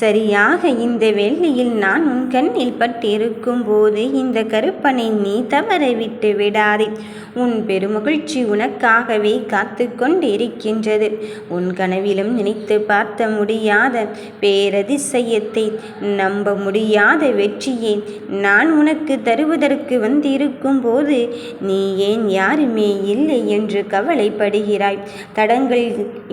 சரியாக இந்த வேளையில் நான் உன் கண்ணில் பட்டிருக்கும் போது இந்த கருப்பனை நீ தவற விட்டு விடாதே. உன் பெருமகிழ்ச்சி உனக்காகவே காத்து கொண்டிருக்கின்றது உன் கனவிலும் நினைத்து பார்த்த முடியாத பேரதிசயத்தை நம்ப முடியாத வெற்றியை நான் உனக்கு தருவதற்கு வந்திருக்கும் போது நீ ஏன் யாருமே இல்லை என்று கவலைப்படுகிறாய். தடங்கள்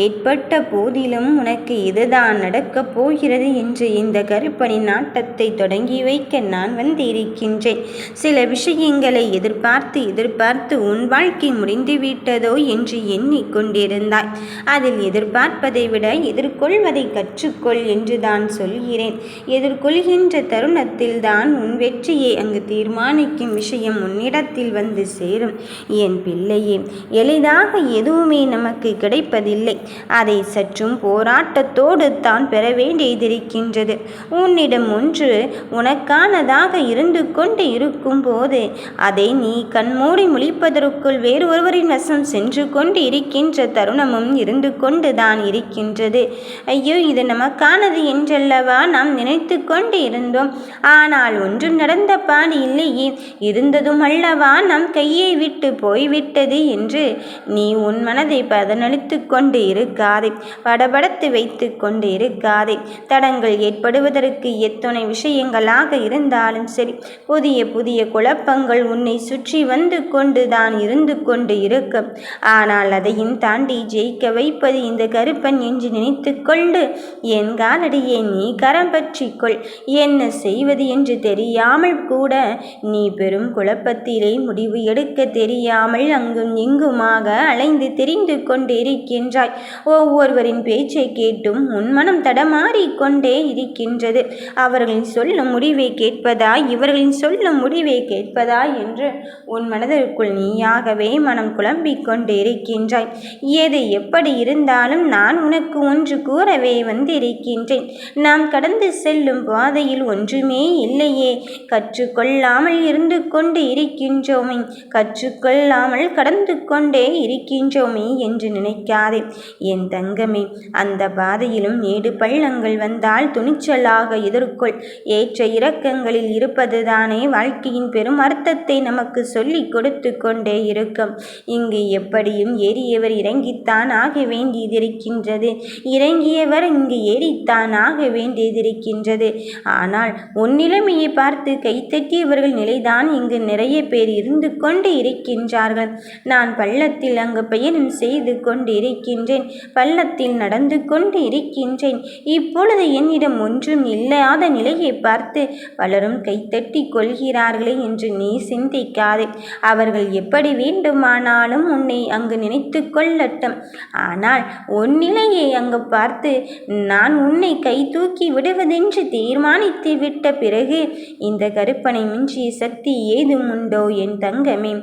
ஏற்பட்ட போதிலும் உனக்கு இதுதான் நடக்கப் போகிறது. என்று இந்த கருப்பனின் நாட்டத்தை தொடங்கி வைக்க நான் வந்திருக்கின்றேன். சில விஷயங்களை எதிர்பார்த்து எதிர்பார்த்து உன் வாழ்க்கை முடிந்துவிட்டதோ என்று எண்ணிக்கொண்டிருந்தாய். அதில் எதிர்பார்ப்பதை விட எதிர்கொள்வதை கற்றுக்கொள் என்று தான் சொல்கிறேன். எதிர்கொள்கின்ற தருணத்தில் தான் உன் வெற்றியை அங்கு தீர்மானிக்கும் விஷயம் உன்னிடத்தில் வந்து சேரும். என் பிள்ளையே எளிதாக எதுவுமே நமக்கு கிடைப்பதில்லை. அதை சற்றும் போராட்டத்தோடு தான் பெற செய்திருக்கின்றது. உன்னிடம் ஒன்று உனக்கானதாக இருந்து கொண்டு இருக்கும்போது அதை நீ கண்மூடி முழிப்பதற்குள் வேறு ஒருவரின் வசம் சென்று கொண்டு இருக்கின்ற தருணமும் இருந்து கொண்டு தான் இருக்கின்றது. ஐயோ இது நமக்கானது என்றல்லவா நாம் நினைத்து கொண்டு இருந்தோம். ஆனால் ஒன்றும் நடந்த பாடு இல்லையே இருந்ததும் அல்லவா நம் கையை விட்டு போய்விட்டது என்று நீ உன் மனதை பதனளித்து கொண்டு இருக்காதே படபடத்து வைத்து கொண்டு இருக்காதே. தடங்கள் ஏற்படுவதற்கு எத்தனை விஷயங்களாக இருந்தாலும் சரி புதிய புதிய குழப்பங்கள் உன்னை சுற்றி வந்து கொண்டு தான் இருந்து கொண்டு இருக்கும். ஆனால் அதையும் தாண்டி ஜெயிக்க வைப்பது இந்த கருப்பன் என்று நினைத்து கொண்டு என் காலடியை நீ கரம் பற்றிக்கொள். என்ன செய்வது என்று தெரியாமல் கூட நீ பெரும் குழப்பத்திலே முடிவு எடுக்க தெரியாமல் அங்கும் இங்குமாக அலைந்து தெரிந்து கொண்டிருக்கின்றாய். ஒவ்வொருவரின் பேச்சை கேட்டும் உன் மனம் தடமாறி தடமாறிக்கொண்டே இருக்கின்றது. அவர்களின் சொல்லும் முடிவை கேட்பதா இவர்களின் சொல்லும் முடிவை கேட்பதா என்று உன் மனதிற்குள் நீயாகவே மனம் குழம்பிக் கொண்டு இருக்கின்றாய். எது எப்படி இருந்தாலும் நான் உனக்கு ஒன்று கூறவே வந்திருக்கின்றேன். நாம் கடந்து செல்லும் பாதையில் ஒன்றுமே இல்லையே. கற்றுக்கொள்ளாமல் இருந்து கொண்டு இருக்கின்றோமே. கற்றுக்கொள்ளாமல் கடந்து கொண்டே இருக்கின்றோமே என்று நினைக்காதே. என் தங்கமே அந்த பாதையிலும் மேடு பள்ளங்கள் வந்தால் துணிச்சலாக எதிர்கொள். ஏற்ற இறக்கங்களில் இருப்பதுதானே வாழ்க்கையின் பெரும் அர்த்தத்தை நமக்கு சொல்லிக் கொடுத்து கொண்டே இருக்கும். இங்கு எப்படியும் ஏறியவர் இறங்கித்தான் ஆக வேண்டியதிருக்கின்றது. இறங்கியவர் இங்கு ஏறித்தான் ஆக வேண்டியதிருக்கின்றது. ஆனால் உன் நிலைமையை பார்த்து கைத்தட்டியவர்கள் நிலைதான் இங்கு நிறைய பேர் இருந்து கொண்டு இருக்கின்றார்கள். நான் பள்ளத்தில் அங்கு பயணம் செய்து கொண்டு இருக்கின்றேன். பள்ளத்தில் நடந்து கொண்டு இருக்கின்றேன். இப்போ அப்பொழுது என்னிடம் ஒன்றும் இல்லாத நிலையை பார்த்து பலரும் கைத்தட்டி கொள்கிறார்களே என்று நீ சிந்திக்காதே. அவர்கள் எப்படி வேண்டுமானாலும் உன்னை அங்கு நினைத்து கொள்ளட்டும். ஆனால் உன் நிலையை அங்கு பார்த்து நான் உன்னை கை தூக்கி விடுவதென்று தீர்மானித்து விட்ட பிறகு இந்த கருப்பனை மிஞ்சிய சக்தி ஏதும் உண்டோ என் தங்கமே?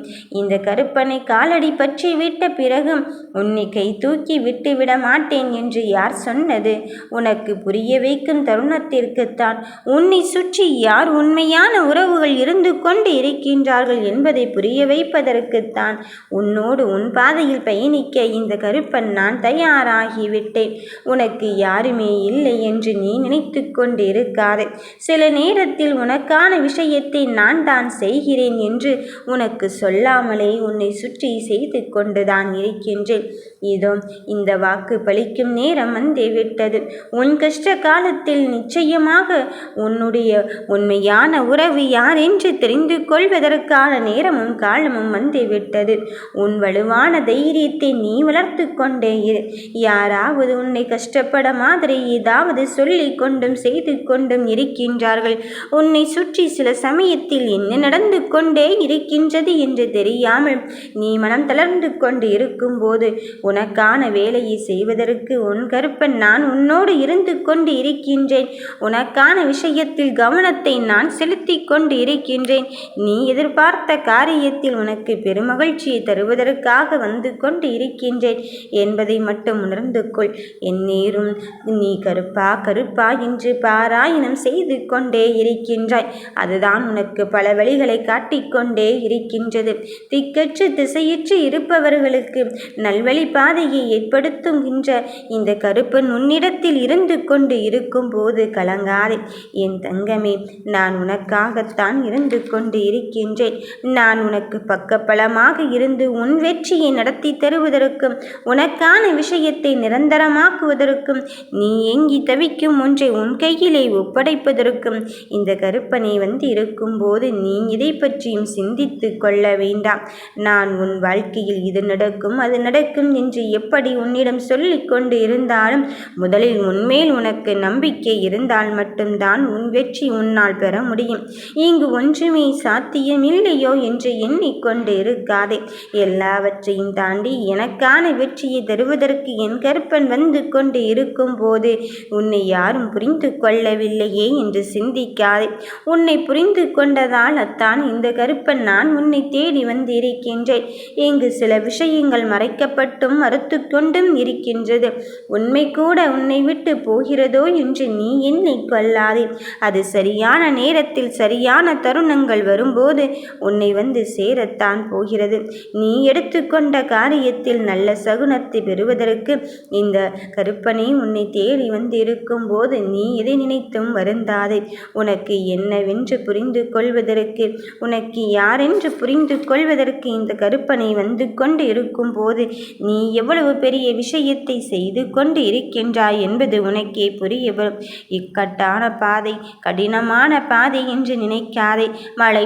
இந்த கருப்பனை காலடி பற்றி விட்ட பிறகும் உன்னை கை தூக்கி விட்டு விட மாட்டேன் என்று யார் சொன்னது? உனக்கு புரிய புரிய வைக்கும் தருணத்திற்குத்தான். உன்னை சுற்றி யார் உண்மையான உறவுகள் இருந்து கொண்டு இருக்கின்றார்கள் என்பதை புரிய வைப்பதற்குத்தான். உன்னோடு உன் பாதையில் பயணிக்க இந்த கருப்பன் நான் தயாராகிவிட்டேன். உனக்கு யாருமே இல்லை என்று நீ நினைத்து கொண்டு இருக்காதே சில நேரத்தில் உனக்கான விஷயத்தை நான் தான் செய்கிறேன் என்று உனக்கு சொல்லாமலே உன்னை சுற்றி செய்து கொண்டுதான் இருக்கின்றேன். இதோ இந்த வாக்கு பலிக்கும் நேரம் வந்து விட்டது உன் கஷ்ட காலத்தில் நிச்சயமாக உன்னுடைய உண்மையான உறவு யார் என்று தெரிந்து கொள்வதற்கான நேரமும் காலமும் வந்துவிட்டது. உன் வலுவான தைரியத்தை நீ வளர்த்து கொண்டே இரு. யாராவது உன்னை கஷ்டப்பட மாதிரி ஏதாவது சொல்லி கொண்டும் செய்து கொண்டும் இருக்கின்றார்கள். உன்னை சுற்றி சில சமயத்தில் என்ன நடந்து கொண்டே இருக்கின்றது என்று தெரியாமல் நீ மனம் தளர்ந்து கொண்டு இருக்கும்போது உனக்கான வேலையை செய்வதற்கு உன் கருப்பன் நான் உன்னோடு இருந்து கொண்டு கொண்டு இருக்கின்றேன் உனக்கான விஷயத்தில் கவனத்தை நான் செலுத்தி கொண்டு இருக்கின்றேன் நீ எதிர்பார்த்த காரியத்தில் உனக்கு பெருமகிழ்ச்சியை தருவதற்காக வந்து கொண்டு இருக்கின்றேன் என்பதை மட்டும் உணர்ந்து கொள். என் நேரும் நீ கருப்பா கருப்பா என்று பாராயணம் செய்து கொண்டே இருக்கின்றாய். அதுதான் உனக்கு பல வழிகளை காட்டிக்கொண்டே இருக்கின்றது. திக்கற்று திசையற்று இருப்பவர்களுக்கு நல்வழி பாதையை ஏற்படுத்துகின்ற இந்த கருப்பன் உன்னிடத்தில் இருந்து கொண்டு இருக்கும்போது கலங்காதே. என் தங்கமே நான் உனக்காகத்தான் இருந்து கொண்டு இருக்கின்றேன். நான் உனக்கு பக்கபலமாக இருந்து உன் வெற்றியை நடத்தி தருவதற்கும் உனக்கான விஷயத்தை நிரந்தரமாக்குவதற்கும் நீ ஏங்கி தவிக்கும் ஒன்றை உன் கையிலே ஒப்படைப்பதற்கும் இந்த கருப்பனை வந்து இருக்கும்போது நீ இதை பற்றியும் சிந்தித்து கொள்ள வேண்டாம். நான் உன் வாழ்க்கையில் இது நடக்கும் அது நடக்கும் என்று எப்படி உன்னிடம் சொல்லிக் கொண்டு இருந்தாலும் முதலில் உன்மேல் உனக்கு நம்பிக்கை இருந்தால் மட்டும்தான் உன் வெற்றி உன்னால் பெற முடியும். இங்கு ஒன்றுமே சாத்தியமில்லையோ என்று எண்ணிக்கொண்டு இருக்காதே எல்லாவற்றையும் தாண்டி எனக்கான வெற்றியை தருவதற்கு என் கற்பன் வந்து கொண்டு இருக்கும் போது உன்னை யாரும் புரிந்து கொள்ளவில்லையே என்று சிந்திக்காதே. உன்னை புரிந்து கொண்டதால் அத்தான் இந்த கருப்பன் நான் உன்னை தேடி வந்திருக்கின்றேன். இங்கு சில விஷயங்கள் மறைக்கப்பட்டும் மறுத்து கொண்டும் இருக்கின்றது. உண்மை கூட உன்னை விட்டு போகிற போகிறதோ என்று நீ என்னை கொள்ளாதே அது சரியான நேரத்தில் சரியான தருணங்கள் வரும்போது உன்னை வந்து சேரத்தான் போகிறது. நீ எடுத்துக்கொண்ட காரியத்தில் நல்ல சகுனத்தை பெறுவதற்கு இந்த கருப்பனை உன்னை தேடி வந்து இருக்கும் போது நீ எதை நினைத்தும் வருந்தாதே. உனக்கு என்னவென்று புரிந்து கொள்வதற்கு உனக்கு யாரென்று புரிந்து கொள்வதற்கு இந்த கருப்பனை வந்து கொண்டு இருக்கும் போது நீ எவ்வளவு பெரிய விஷயத்தை செய்து கொண்டு இருக்கின்றாய் என்பது உனக்கே செய்தியை புரியவரும் இக்கட்டான பாதை கடினமான பாதை என்று நினைக்காதே. மழை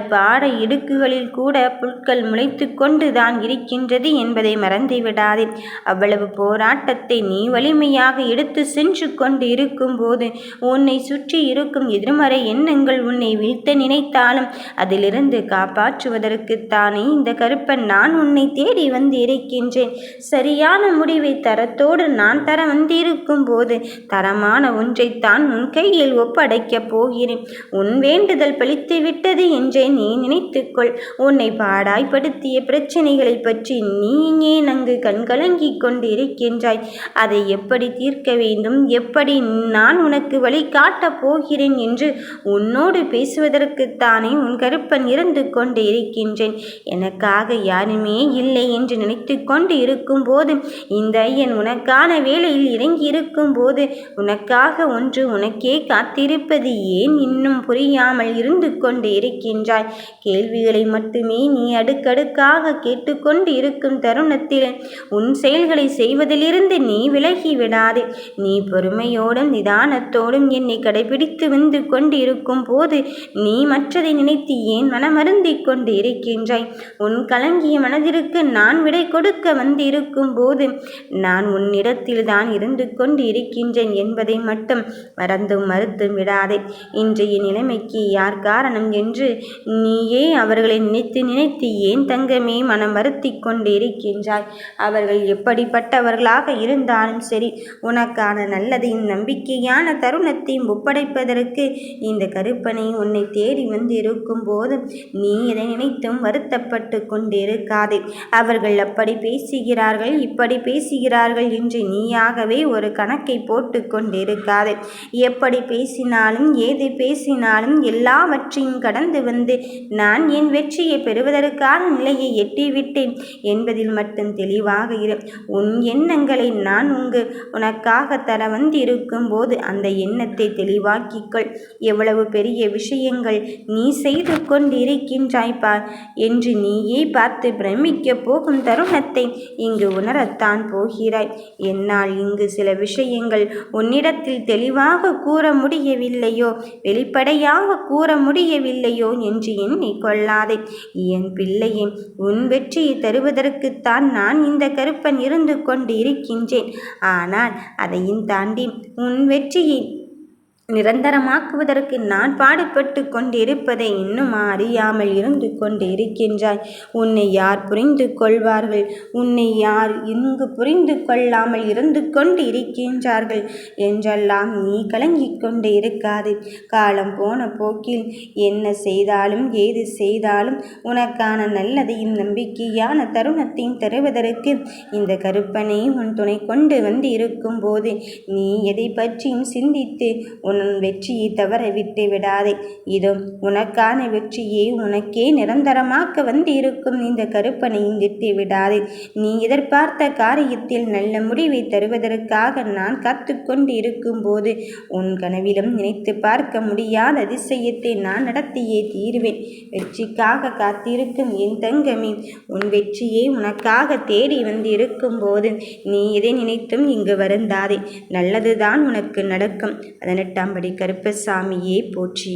இடுக்குகளில் கூட புற்கள் முளைத்து கொண்டுதான் இருக்கின்றது என்பதை மறந்து விடாதே. அவ்வளவு போராட்டத்தை நீ வலிமையாக எடுத்து சென்று கொண்டு இருக்கும் போது உன்னை சுற்றி இருக்கும் எதிர்மறை எண்ணங்கள் உன்னை வீழ்த்த நினைத்தாலும் அதிலிருந்து காப்பாற்றுவதற்குத்தானே இந்த கருப்பன் நான் உன்னை தேடி வந்து இருக்கின்றேன். சரியான முடிவை தரத்தோடு நான் தர வந்திருக்கும் போது தரமான ஒன்றைத்தான் உன் கையில் ஒப்படைக்கப் போகிறேன். உன் வேண்டுதல் பழித்து விட்டது என்றே நீ நினைத்துக்கொள். உன்னை பாடாய்படுத்திய பிரச்சனைகளை பற்றி நீ ஏன் அங்கு கண்கலங்கிக் கொண்டிருக்கின்றாய். அதை எப்படி தீர்க்க வேண்டும்? எப்படி நான் உனக்கு வழி காட்டப் போகிறேன் என்று உன்னோடு பேசுவதற்குத்தானே உன் கருப்பன் இருந்து கொண்டு இருக்கின்றேன் எனக்காக யாருமே இல்லை என்று நினைத்து கொண்டு இருக்கும் போது இந்த ஐயன் உனக்கான வேலையில் இறங்கி இருக்கும் போது எனக்காக ஒன்று உனக்கே காத்திருப்பது ஏன்? இன்னும் புரியாமல் இருந்து கொண்டு இருக்கின்றாய். கேள்விகளை மட்டுமே நீ அடுக்கடுக்காக கேட்டுக்கொண்டு இருக்கும் தருணத்தில் உன் செயல்களை செய்வதிலிருந்து நீ விலகி விடாதே நீ பொறுமையோடும் நிதானத்தோடும் என்னை கடைபிடித்து வந்து கொண்டு இருக்கும் போது நீ மற்றதை நினைத்து ஏன் மனமருந்திக் கொண்டு இருக்கின்றாய் உன் கலங்கிய மனதிற்கு நான் விடை கொடுக்க வந்திருக்கும் போது நான் உன்னிடத்தில் தான் இருந்து கொண்டு இருக்கின்றேன் என்பதை மட்டும் மறந்தும் மறுத்தும் விடாதே. இன்றைய நிலைமைக்கு யார் காரணம் என்று நீயே அவர்களை நினைத்து நினைத்து ஏன் தங்கமே மனம் வருத்தி கொண்டு இருக்கின்றாய்? அவர்கள் எப்படிப்பட்டவர்களாக இருந்தாலும் சரி உனக்கான நல்லதையும் நம்பிக்கையான தருணத்தையும் ஒப்படைப்பதற்கு இந்த கருப்பனை உன்னை தேடி வந்து இருக்கும் போது நீ எதை நினைத்தும் வருத்தப்பட்டு கொண்டிருக்காதே. அவர்கள் அப்படி பேசுகிறார்கள் இப்படி பேசுகிறார்கள் என்று நீயாகவே ஒரு கணக்கை போட்டுக்கொண்டு கொண்டிருக்காது எப்படி பேசினாலும் ஏது பேசினாலும் எல்லாவற்றையும் கடந்து வந்து நான் என் வெற்றியை பெறுவதற்கான நிலையை எட்டிவிட்டேன் என்பதில் மட்டும் தெளிவாக இரு. உன் எண்ணங்களை நான் உங்கு உனக்காக தர வந்திருக்கும் போது அந்த எண்ணத்தை தெளிவாக்கிக்கொள். எவ்வளவு பெரிய விஷயங்கள் நீ செய்து கொண்டிருக்கின்றாய் பார் என்று நீயே பார்த்து பிரமிக்கப் போகும் தருணத்தை இங்கு உணரத்தான் போகிறாய். என்னால் இங்கு சில விஷயங்கள் உன்னிடம் என்னிடத்தில் தெளிவாக கூற முடியவில்லையோ? வெளிப்படையாக கூற முடியவில்லையோ? என்று எண்ணி கொள்ளாதே. என் பிள்ளையே உன் வெற்றியை தருவதற்குத்தான் நான் இந்த கருப்பன் இருந்து கொண்டு இருக்கின்றேன் ஆனால் அதையும் தாண்டி உன் வெற்றியை நிரந்தரமாக்குவதற்கு நான் பாடுபட்டு கொண்டிருப்பதை இன்னும் அறியாமல் இருந்து கொண்டு இருக்கின்றாய் உன்னை யார் புரிந்து கொள்வார்கள்? உன்னை யார் இங்கு புரிந்து கொள்ளாமல் இருந்து கொண்டு இருக்கின்றார்கள் என்றெல்லாம் நீ கலங்கிக் கொண்டு இருக்காது. காலம் போன போக்கில் என்ன செய்தாலும் ஏது செய்தாலும் உனக்கான நல்லதையும் நம்பிக்கையான தருணத்தையும் தருவதற்கு இந்த கருப்பனை உன் துணை கொண்டு வந்து இருக்கும் போது நீ எதை பற்றியும் சிந்தித்து உன் உன் வெற்றியை தவற விட்டு விடாதே. இதோ உனக்கான வெற்றியை உனக்கே நிரந்தரமாக்க வந்திருக்கும் இந்த கருப்பனையும் விட்டு விடாதே. நீ எதிர்பார்த்த காரியத்தில் நல்ல முடிவை தருவதற்காக நான் கத்துக்கொண்டு இருக்கும் இருக்கும்போது உன் கனவிலும் நினைத்து பார்க்க முடியாத அதிசயத்தை நான் நடத்தியே தீருவேன். வெற்றிக்காக காத்திருக்கும் என் தங்கமே உன் வெற்றியை உனக்காக தேடி வந்து இருக்கும்போது நீ எதை நினைத்தும் இங்கு வருந்தாதே. நல்லதுதான் உனக்கு நடக்கும். பதினெட்டாம் படி கருப்பசாமியே போற்றி.